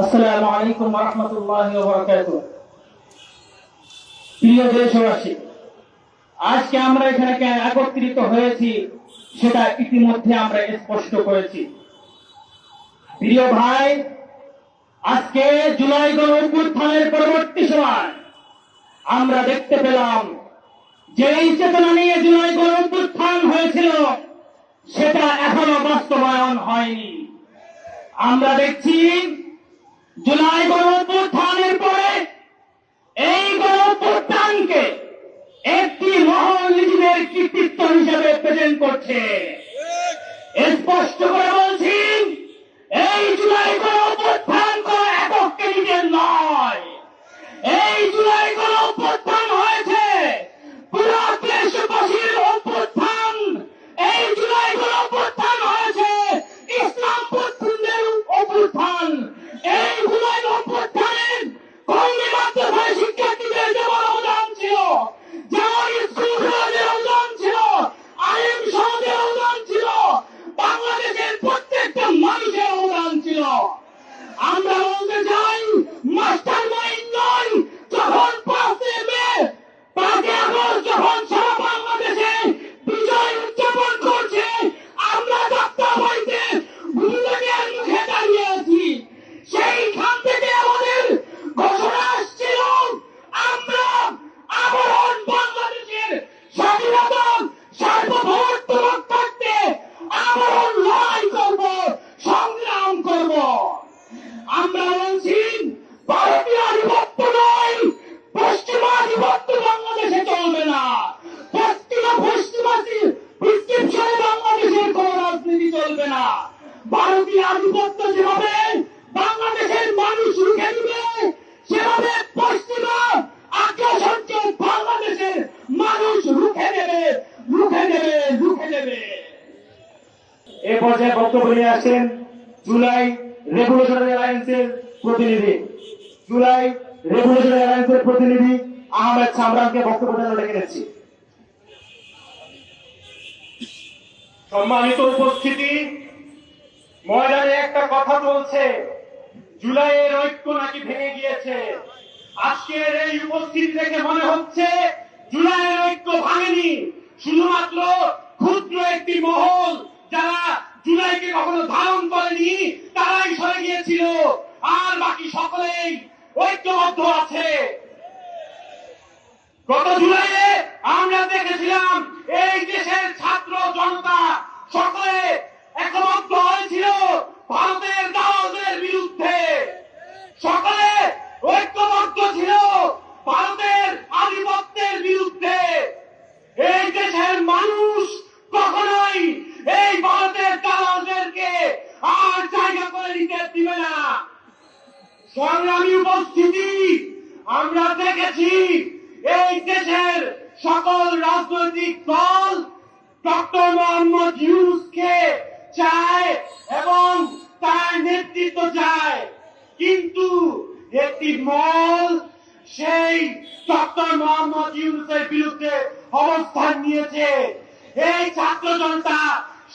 আসসালামু আলাইকুম রহমতুল্লাহ প্রিয় দেশবাসী, আজকে আমরা এখানে কেন একত্রিত হয়েছি সেটা ইতিমধ্যে আমরা স্পষ্ট করেছি। প্রিয় ভাই, আজকে জুলাই গণ পরবর্তী সময় আমরা দেখতে পেলাম যে এই চেতনা নিয়ে জুলাই গণ অভ্যুত্থান হয়েছিল, সেটা এখনও বাস্তবায়ন হয়নি। আমরা দেখছি জুলাই গণঅভ্যুত্থানের পরে এই গণঅভ্যুত্থানকে একটি মহল নিজেদের কৃতিত্ব হিসেবে প্রেজেন্ট করছে। স্পষ্ট করে বলছি এই জুলাই গণঅভ্যুত্থান জুলাই অভ্যুত্থানের অবদান ছিল। ছিল আমরা বলতে চাই মাস্টার মাইন্ড নয়, যখন পাঁচে মে, পাঁচই আগস্ট যখন সারা বাংলাদেশে বিজয় উদযাপন করছে আমরা যাত্রা বাড়িতে গুলির মুখে দাঁড়িয়ে আছি সেইখান থেকে আমাদের ঘোষণা আসছিল আমরা আবরণ বাংলাদেশের স্বাধীনতা সার্বভৌমত্ব রক্ষার্থে আবরণ লড়াই করব সংগ্রাম করব আমরা বলছি ভারতীয় আধিপত্য নয় পশ্চিমা আধিপত্য বাংলাদেশে চলবে না পশ্চিমা পশ্চিমাসী প্রিসক্রিপশনে বাংলাদেশের কোন রাজনীতি চলবে না ভারতীয় আধিপত্য যেভাবে বাংলাদেশের মানুষ রুখে দিবে সেভাবে পশ্চিমা আগ্রাসনকে বাংলাদেশের মানুষ রুখে দেবে রুখে দেবে রুখে দেবে এ পর্যায়ে বক্তব্য নিয়ে আসেন জুলাই রেভলিউশনারি অ্যালায়েন্সের প্রতিনিধি। জুলাই রেভলিউশনারি অ্যালায়েন্সের প্রতিনিধি আহমেদ সামরানকে বক্তব্য দেওয়ার ডেকে নিচ্ছি সম্মানিত উপস্থিতি, ময়দানে একটা কথা চলছে। জুলাইয়ের ঐক্য নাকি ভেঙে গিয়েছে? আজকের এই উপস্থিতি দেখে মনে হচ্ছে জুলাইয়ের ঐক্য ভাঙেনি। শুধুমাত্র ক্ষুদ্র একটি মহল যারা জুলাইকে কখনো ধারণ করেনি, তারাই সরে গিয়েছিল। আর বাকি সকলেই ঐক্যবদ্ধ আছে। গত জুলাইয়ে আমরা দেখেছিলাম এই দেশের ছাত্র জনতা সকলে একমত হয়েছিল ভারতের দালালদের বিরুদ্ধে। সকলে ঐক্যবদ্ধ ছিল ভারতের আধিপত্যের বিরুদ্ধে এই দেশের মানুষ কখনোই এই ভারতের দালালদেরকে আর জায়গা করে নিতে দিবে না সংগ্রামী উপস্থিতি আমরা দেখেছি এই দেশের সকল রাজনৈতিক দল ডক্টর মোহাম্মদ ইউনুসকে চায় এবং তার নেতৃত্ব চায়। কিন্তু একটি মল সেই ডক্টর মোহাম্মদ ইউনুসের বিরুদ্ধে অবস্থান নিয়েছে। এই ছাত্র জনতা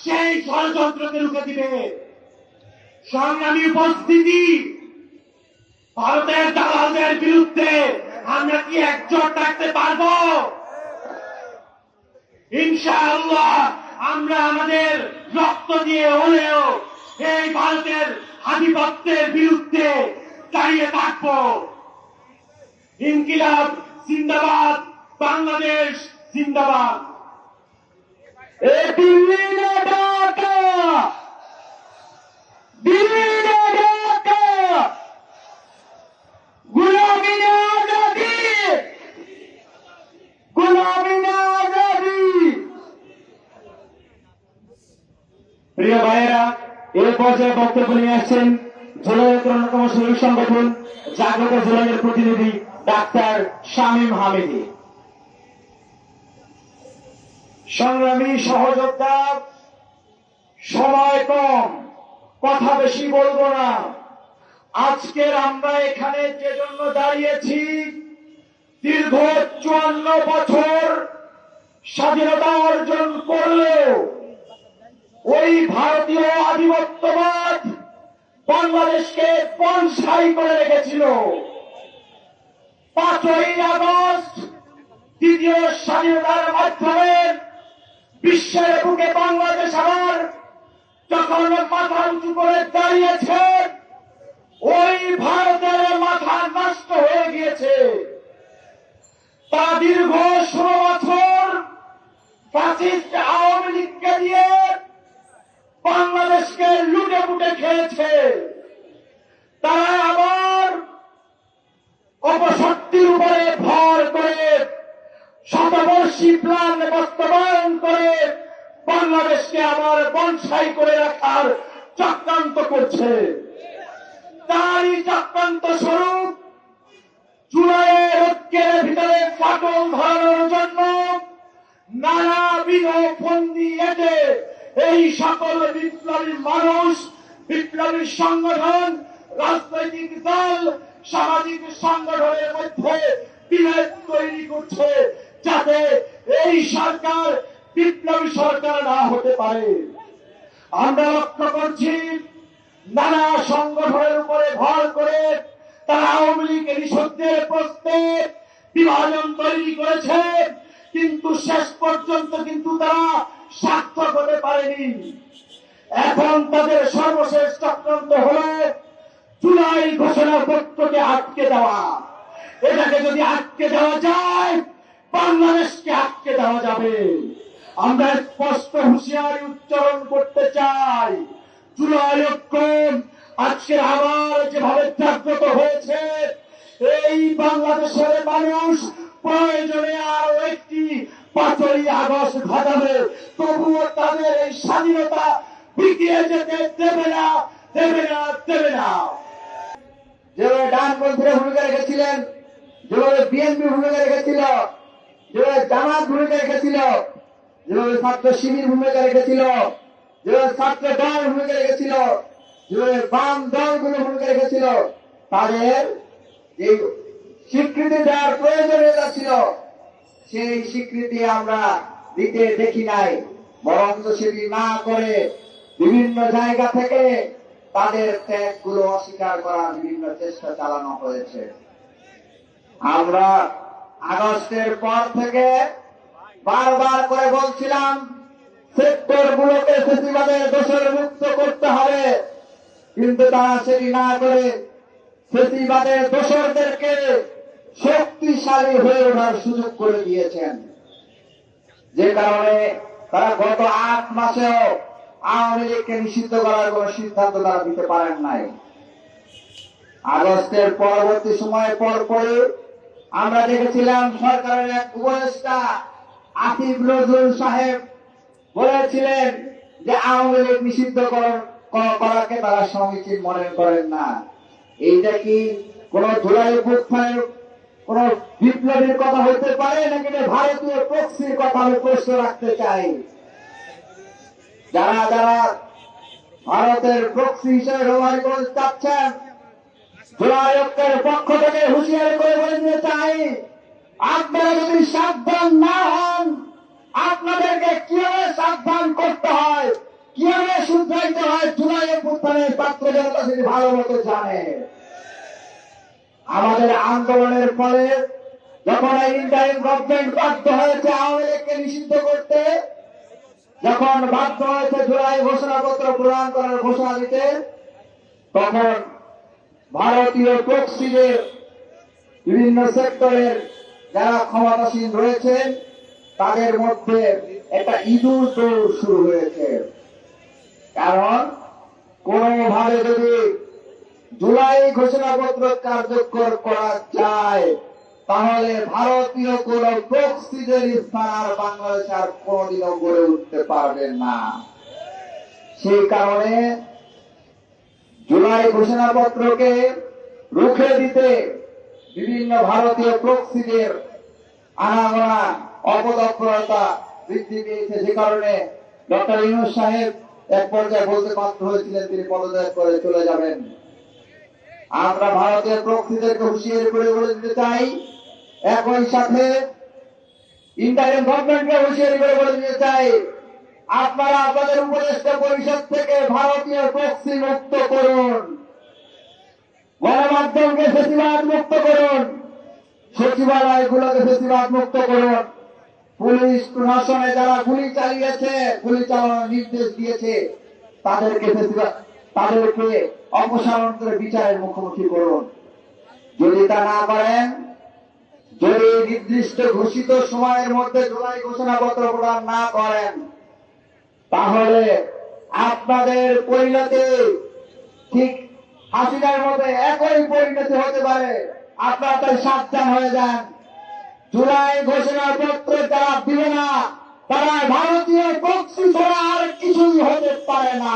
সেই ষড়যন্ত্রকে রুখে দিবে। সংগ্রামী উপস্থিতি ভারতের দালালদের বিরুদ্ধে আমরা কি একজোট থাকতে পারব? ইনশাআল্লাহ আমরা আমাদের রক্ত দিয়ে হলেও এই ভারতের আধিপত্যের বিরুদ্ধে দাঁড়িয়ে থাকব। ইনকিলাব জিন্দাবাদ, বাংলাদেশ জিন্দাবাদ। এ দিল্লি নে আজাদি প্রিয় ভাইয়েরা এ পর্যায়ে বক্তব্য নিয়ে আসছেন সংগঠন, জাগ্রত প্রতিনিধি ডাক্তার শামীম হামিদি। সংগ্রামী সহযোদ্ধা, সময় কম, কথা বেশি বলব না। আজকের আমরা এখানে যে জন্য দাঁড়িয়েছি, দীর্ঘ চুয়ান্ন বছর স্বাধীনতা অর্জন করলেও ওই ভারতীয় আধিপত্যবাদ বাংলাদেশকে বনসাই করে রেখেছিল। পাঁচই আগস্ট দ্বিতীয় স্বাধীনতার মাধ্যমে বিশ্বের বুকে বাংলাদেশ আবার যখন মাথা উঁচু করে দাঁড়িয়েছে, ওই ভারতের মাথা নষ্ট হয়ে গিয়েছে। তা দীর্ঘ ষোলো বছর ফ্যাসিস্ট আওয়ামী লীগকে দিয়ে বাংলাদেশকে লুটে পুটে খেয়েছে। তারা আবার অপশক্তির উপরে ভর করে, শতবর্ষী প্ল্যান বাস্তবায়ন করে বাংলাদেশকে আবার বনসাই করে রাখার চক্রান্ত করছে। তারই চক্রান্ত স্বরূপ জুলাইয়ের ঐক্যের ভিতরে ফাটল ধরানোর জন্য নানাবিধ ফন্দি এটে এই সকল বিপ্লবী মানুষ, বিপ্লবী সংগঠন, রাজনৈতিক দল, সামাজিক সংগঠনের মধ্যে বিভেদ তৈরি করছে যাতে এই সরকার বিপ্লবী সরকার না হতে পারে। আমরা লক্ষ্য করছি, নানা সংগঠনের উপরে ভর করে তারা আওয়ামী লীগ নিষিদ্ধের প্রশ্নে বিভাজন তৈরি করেছে, কিন্তু শেষ পর্যন্ত কিন্তু তারা সার্থক হতে পারেনি। এখন তাদের সর্বশেষ চক্রান্ত হল জুলাই ঘোষণা পত্রকে আটকে দেওয়া। এটাকে যদি আটকে দেওয়া যায়, বাংলাদেশকে আটকে দেওয়া যাবে। আমরা স্পষ্ট হুঁশিয়ারি উচ্চারণ করতে চাই। জুলাই ঐক্য আজকে আবার যেভাবে জাগ্রত হয়েছে, এই বাংলাদেশের মানুষ প্রয়োজনে আরও একটি পাঁচই আগস্ট ঘটাবে। তবুও তাদের এই স্বাধীনতা বিকিয়ে যেতে দেবে না দেবে না দেবে না। যেভাবে ডানপন্থীরা ভূমিকা রেখেছিলেন, যেভাবে বিএনপি ভূমিকা রেখেছিল, যেভাবে জামাত ভূমিকা রেখেছিল, যেভাবে ছাত্র শিবির ভূমিকা রেখেছিল, যেভাবে ছাত্র দল ভূমিকা রেখেছিল, যেভাবে বাম দলগুলো ভূমিকা রেখেছিল, তাদের যে স্বীকৃতি দেওয়ার প্রয়োজনীয়তা ছিল। সেই স্বীকৃতি আমরা দিতে দেখি নাই। বরঞ্চ সেটি না করে বিভিন্ন জায়গা থেকে তাদের ত্যাগগুলো অস্বীকার করার বিভিন্ন চেষ্টা চালানো হয়েছে। আমরা আগস্টের পর থেকে বারবার করে বলছিলাম সেক্টর গুলোকে ফেসিবাদের দোষের মুক্ত করতে হবে। কিন্তু তারা সেটি না করে ফেসিবাদের দোষরদেরকে শক্তিশালী হয়ে ওঠার সুযোগ করে দিয়েছেন। যে কারণে তারা গত আট মাসেও আওয়ামী লীগকে নিষিদ্ধ করার কোন সিদ্ধান্ত তারা দিতে পারেন নাই। আগস্টের পরবর্তী সময় পর পরে আমরা দেখেছিলাম সরকারের এক উপদেষ্টা আসিফ নজরুল সাহেব বলেছিলেন যে আওয়ামী লীগ নিষিদ্ধ কর- কর- করাকে তারা সমীচীন মনে করেন না। এইটা কি কোন জুলাই উত্থানের কোন বিপ্লবীর কথা হতে পারে নাকি ভারতীয় প্রক্সির কথা আমি প্রশ্ন রাখতে চাই। যারা যারা ভারতের প্রক্সি হিসেবে ব্যবহার করতে চাচ্ছেন জুলাই পক্ষ থেকে হুঁশিয়ারি করে বলে দিতে চাই, আপনারা যদি সাবধান না হন, আপনাদেরকে কীভাবে সাবধান করতে হয়, কীভাবে শুধরাইতে হয়, জুলাই উত্থানের পাত্র জনতা সেটি ভালো মতো জানে। আমাদের আন্দোলনের ফলে যখন ইন্টারিম গভর্নমেন্ট বাধ্য হয়েছে আওয়ামী লীগকে নিষিদ্ধ করতে, যখন বাধ্য হয়েছে জুলাই ঘোষণাপত্র প্রদান করার ঘোষণা দিতে, তখন ভারতীয় প্রক্সিদের বিভিন্ন সেক্টরের যারা ক্ষমতাসীন রয়েছেন তাদের মধ্যে একটা ইঁদুর দৌড় শুরু হয়েছে। কারণ কোনোভাবে যদি জুলাই ঘোষণাপত্র কার্যকর করা যায়, তাহলে ভারতীয় কোন প্রক্সিদের স্থান আর বাংলাদেশ আর কোনদিনও গড়ে উঠতে পারবে না। সেই কারণে জুলাই ঘোষণাপত্রকে রুখে দিতে বিভিন্ন ভারতীয় প্রক্সিদের আনাগোনা অপতৎপরতা বৃদ্ধি পেয়েছে। সে কারণে ডক্টর ইউনুস সাহেব এক পর্যায়ে বলতে বাধ্য হয়েছিলেন, তিনি পদত্যাগ করে চলে যাবেন। আমরা ভারতের প্রক্সিদেরকে হুঁশিয়ারি করে বলে দিতে চাই। একই সাথে ইন্টারিম গভর্নমেন্টকে হুঁশিয়ারি করে বলে দিতে চাই। আপনারা আপনাদের উপদেষ্টা পরিষদ থেকে ভারতীয় বক্সি মুক্ত করুন। গণমাধ্যমকে ফেসিবাদ মুক্ত করুন। সচিবালয়গুলোকে ফেসিবাদ মুক্ত করুন। পুলিশ প্রশাসনে যারা গুলি চালিয়েছে, গুলি চালানোর নির্দেশ দিয়েছে, তাদেরকে তাদেরকে অপসারণ করে বিচারের মুখোমুখি করুন। যদি তা না করেন, যদি নির্দিষ্ট ঘোষিত সময়ের মধ্যে জুলাই ঘোষণাপত্র প্রদান না করেন, তাহলে আপনাদের পরিণতি ঠিক হাসিনার মধ্যে একই পরিণতি হতে পারে। আপনারা তাই সাবধান হয়ে যান। জুলাই ঘোষণাপত্র যারা দিবে না, তারা ভারতীয় বক্সি ছাড়া আর কিছুই হতে পারে না।